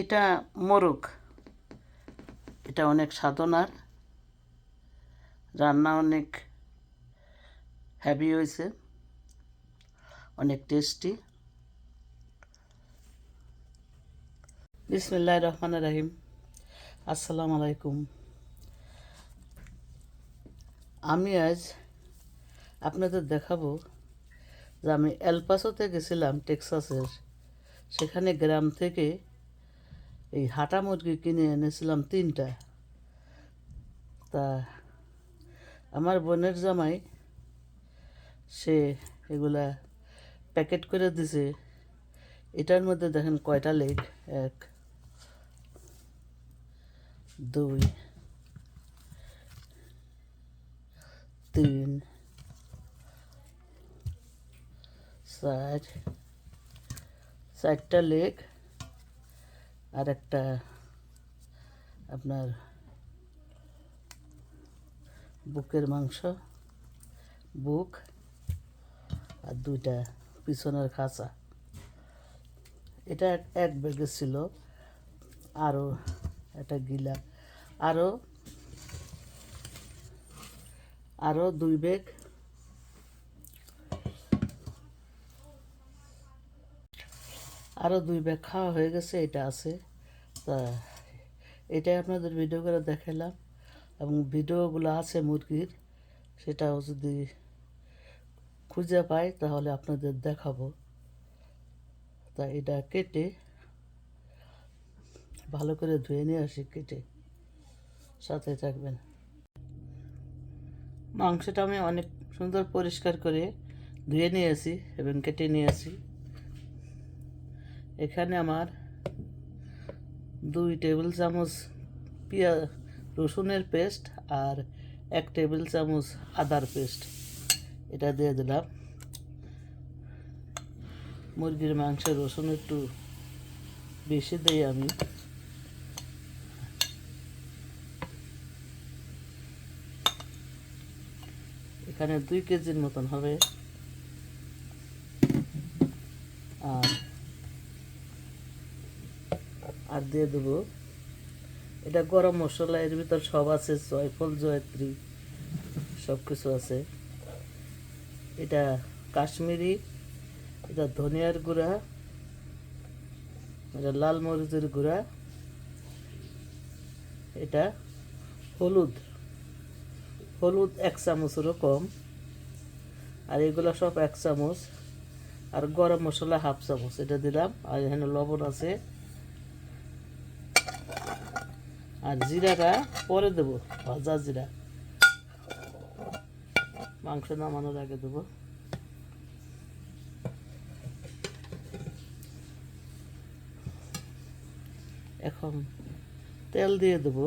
এটা মোরগ। এটা অনেক সাধনার। রান্না অনেক হ্যাভি হয়েছে। অনেক টেস্টি বিসমিল্লাহ রহমান রাহিম। আসসালামু আলাইকুম। আমি আজ আপনাদের দেখাবো যে আমি এলপাসোতে গেছিলাম টেক্সাসের সেখানে গ্রাম থেকে এই হাটা মুরগি কিনে এনেছিলাম তিনটা। তা আমার বোনের জামাই, সে এগুলা প্যাকেট করে দিছে। এটার মধ্যে দেখেন কয়টা লেগ? এক, দুই, তিন, চার, চারটা লেগ। আর একটা আপনার বুকের মাংস, বুক আর দুইটা পিছনের খাঁচা। এটা এক- ব্যাগে ছিল। আরও একটা গিলা। আরও আরও দুই ব্যাগ আরও দুই ব্যাগ খাওয়া হয়ে গেছে, এটা আছে। তা এটাই আপনাদের ভিডিও করে দেখালাম। এবং ভিডিওগুলো আছে মুরগির, সেটাও যদি খুঁজে পাই, তাহলে আপনাদের দেখাবো। তা এটা কেটে ভালো করে ধুয়ে নিয়ে আসি, কেটে সাথে থাকবেন। মাংসটা আমি অনেক সুন্দর পরিষ্কার করে ধুয়ে নিয়েছি এবং কেটে নিয়েছি এখানে আমার দুই টেবিল চামচ পেঁয়াজ রসুনের পেস্ট আর এক টেবিল চামচ আদার পেস্ট। এটা দিয়ে দিলাম। মুরগির মাংসে রসুন একটু বেশি দিই আমি। এখানে দুই কেজির মতন হবে আর আর দিয়ে দেবো। এটা গরম মশলা, এর ভিতর সব আছে, জয়ফল, জয়ত্রী সব কিছু আছে। এটা কাশ্মীরি, এটা ধনিয়ার গুঁড়া, এটা লাল মরিচের গুঁড়া, এটা হলুদ। হলুদ এক চামচেরও কম। আর এগুলো সব এক চামচ। আর গরম মশলা হাফ চামচ, এটা দিলাম। আর এখানে লবণ আছে। আর জিরাটা পরে দেবো, ভাজা জিরা। মাংস নামানোর আগে দেবো। এখন তেল দিয়ে দেবো।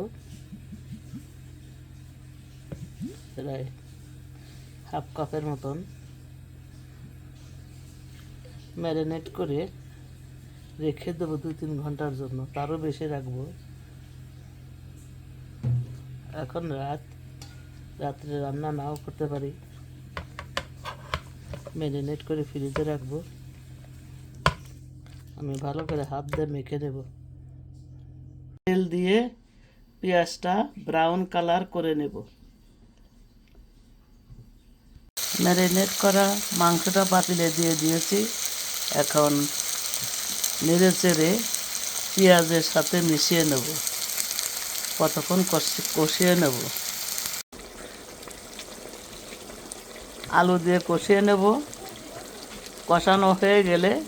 প্রায় হাফ কাপের মতন। ম্যারিনেট করে রেখে দেবো দুই তিন ঘণ্টার জন্য, তারও বেশি রাখব। এখন রাত, রাত্রে রান্না নাও করতে পারি। ম্যারিনেট করে ফ্রিজে রাখব। আমি ভালো করে হাত দিয়ে মেখে নেব। তেল দিয়ে পেঁয়াজটা ব্রাউন কালার করে নেব। ম্যারিনেট করা মাংসটা পাতিলে দিয়ে দিয়েছি। এখন নেড়ে চেড়ে পেঁয়াজের সাথে মিশিয়ে নেব। কতক্ষণ কষি- কষিয়ে নেব? আলু দিয়ে কষিয়ে নেব। কষানো হয়ে গেলে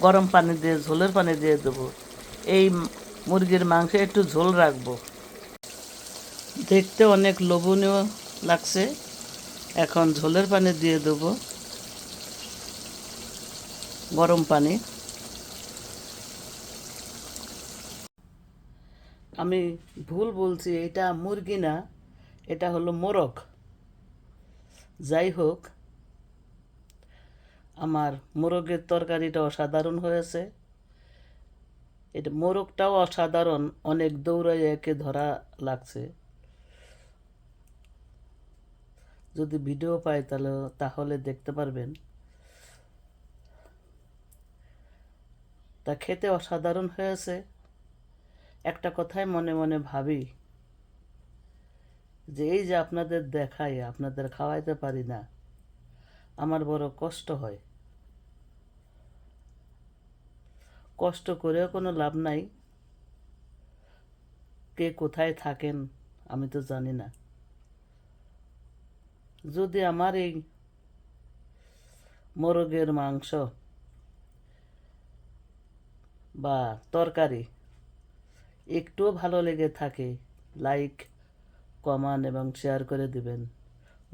গরম পানি দিয়ে, ঝোলের পানি দিয়ে দেবো। এই মুরগির মাংসে একটু ঝোল রাখব। দেখতে অনেক লোভনীয় লাগছে। এখন ঝোলের পানি দিয়ে দেবো। গরম পানি। আমি ভুল বলছি, এটা মুরগি না, এটা হলো মোরগ। যাই হোক, আমার মোরগের তরকারিটা অসাধারণ হয়েছে। এটা, মোরগটাও অসাধারণ, অনেক দৌড়াই একে ধরা লাগছে। যদি ভিডিও পাই তাহলে তাহলে দেখতে পারবেন। তা খেতে অসাধারণ হয়েছে। একটা কথাই মনে মনে ভাবি যে এই যে আপনাদের দেখাই, আপনাদের খাওয়াইতে পারি না, আমার বড় কষ্ট হয়। কষ্ট করেও কোনো লাভ নাই। কে কোথায় থাকেন আমি তো জানি না। যদি আমার এই মোরগের মাংস বা তরকারি একটুও ভালো লেগে থাকে লাইক কমান এবং শেয়ার করে দিবেন।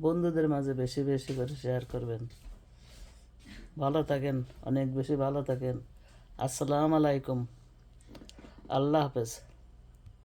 বন্ধুদের মাঝে বেশি বেশি করে শেয়ার করবেন। ভালো থাকেন, অনেক বেশি ভালো থাকেন। আসসালামু আলাইকুম। আল্লাহ হাফেজ।